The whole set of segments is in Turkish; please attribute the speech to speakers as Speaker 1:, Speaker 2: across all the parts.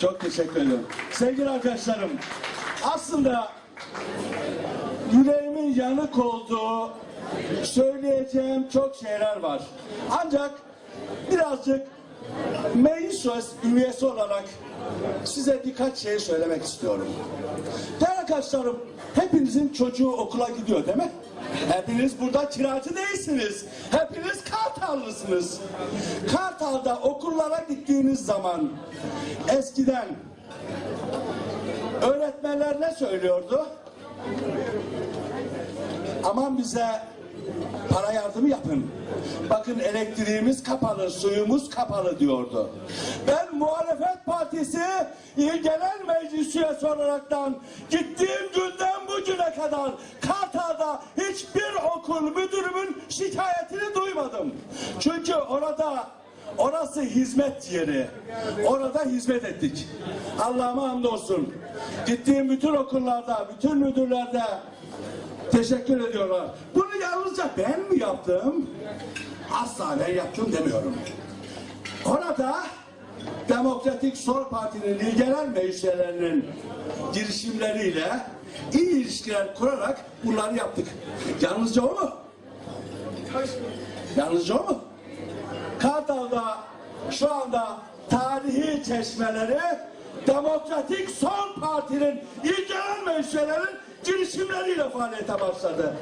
Speaker 1: Çok teşekkür ediyorum. Sevgili arkadaşlarım, aslında yüreğimin yanık olduğu söyleyeceğim çok şeyler var. Ancak birazcık meclis üyesi olarak size birkaç şey söylemek istiyorum. Değerli arkadaşlarım, hepinizin çocuğu okula gidiyor değil mi? Hepiniz burada kiracı değilsiniz. Hepiniz Kartallısınız. Kartal'da okullara gittiğiniz zaman eskiden öğretmenler ne söylüyordu? Aman bize para yardımı yapın. Bakın elektriğimiz kapalı, suyumuz kapalı diyordu. Ben muhalefet partisi Genel Meclis üyesi olaraktan gittiğim günden kadar Kartal'da hiçbir okul müdürümün şikayetini duymadım. Çünkü orada Orası hizmet yeri. Orada hizmet ettik. Allah'ıma hamdolsun. Gittiğim bütün okullarda, bütün müdürlerde teşekkür ediyorlar. Bunu yalnızca ben mi yaptım? Asla ben yaptım demiyorum. Orada Demokratik Sol Parti'nin il genel meclislerinin girişimleriyle iyi ilişkiler kurarak bunları yaptık. Yalnızca o mu? Yalnızca o mu? Kartal'da şu anda tarihi çeşmeleri Demokratik Sol Parti'nin il genel meclislerinin girişimleriyle faaliyete başladı.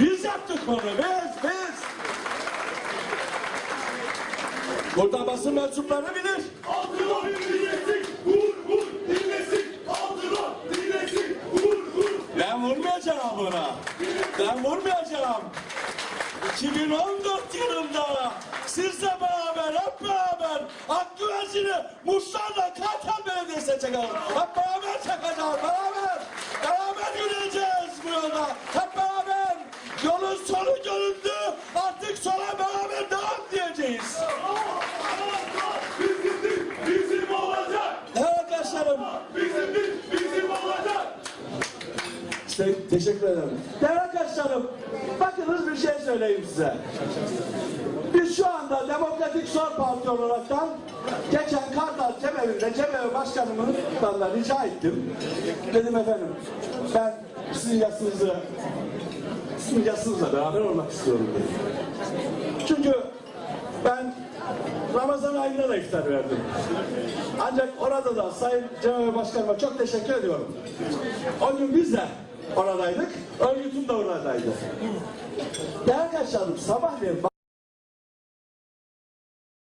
Speaker 1: Biz yaptık onu, biz, biz. Burada basın mensupları bilir.
Speaker 2: Altılar
Speaker 1: buna. Ben vurmayacağım. 2014 yılında sizle beraber, hep beraber Hakkı Vezir'i Muşlar'la Kartal Belediyesi çakalım. Hep beraber çakacağız, beraber. Beraber yürüyeceğiz bu yolda. Hep beraber. Yolun sonu göründü. Artık sola beraber Te- teşekkür ederim. Değerli arkadaşlarım, bakınız bir şey söyleyeyim size. Biz şu anda Demokratik Sol Parti olaraktan geçen Kartal Cemevi'nde Cemevi Başkanımızdan da rica ettim. Dedim efendim, ben sizin yasınızı, sizin yasınızla beraber olmak istiyorum dedim. Çünkü ben Ramazan ayında da iftar verdim. Ancak orada da Sayın Cemal Başkanıma çok teşekkür ediyorum. O gün biz de oradaydık, örgütüm de oradaydı. Değerli arkadaşlarım sabahleyin